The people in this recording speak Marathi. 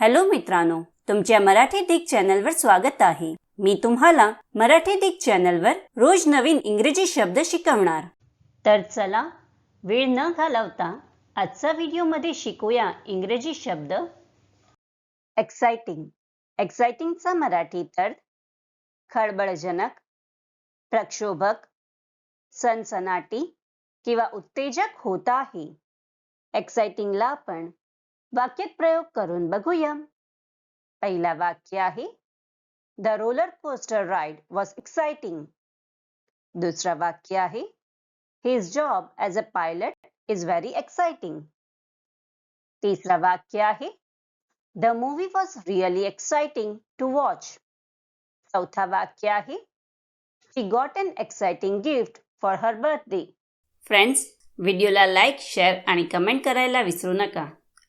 हॅलो मित्रांनो तुमच्या मराठी दिग चॅनलवर स्वागत आहे. मी तुम्हाला मराठी दिग चॅनलवर रोज नवीन इंग्रजी शब्द शिकवणार. तर चला वेळ न घालवता आजचा व्हिडिओमध्ये शिकूया इंग्रजी शब्द. एक्साइटिंग एक्साइटिंगचा मराठी अर्थ खळबळजनक प्रक्षोभक सनसनाटी किंवा उत्तेजक होत आहे. एक्साइटिंगला आपण वाक्यात प्रयोग करून बघूया. पहिला वाक्य आहे the roller coaster ride was exciting दुसरा वाक्य आहे his job as a pilot is very exciting तिसरा वाक्य आहे the movie was really exciting to watch चौथा वाक्य आहे she got an exciting gift for her birthday friends व्हिडिओला लाईक शेअर आणि कमेंट करायला विसरू नका.